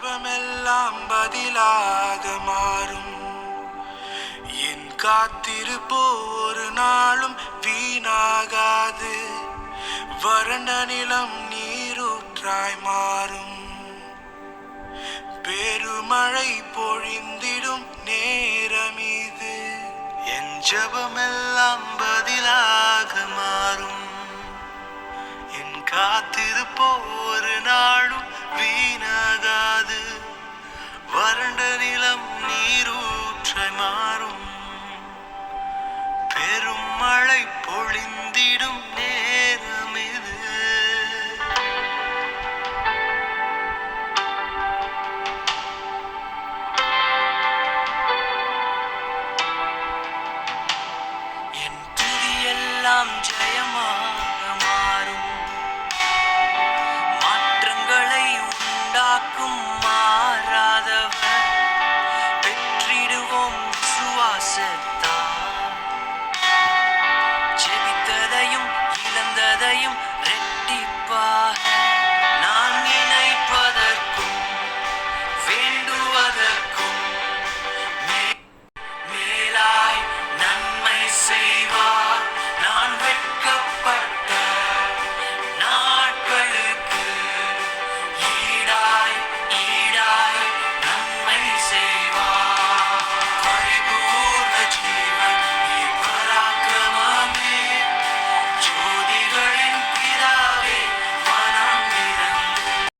ஜபமெல்லாம் பதிலாக மாறும். என் காத்திருப்போ ஒரு நாளும் வீணாகாது. வறண்ட நிலம் நீரூற்றாய் மாறும். பெருமழை பொழிந்திடும் நேரம் இது என் ஜபமெல்லாம் பதிலாக மாறும். என் காத்திருப்போ ஒரு நாளும் வீ நிலம் நீரூற்றை மாறும். பெரும் மழை பொழிந்திடும் நேரம் இது. என் துதியெல்லாம் ஜெயமாக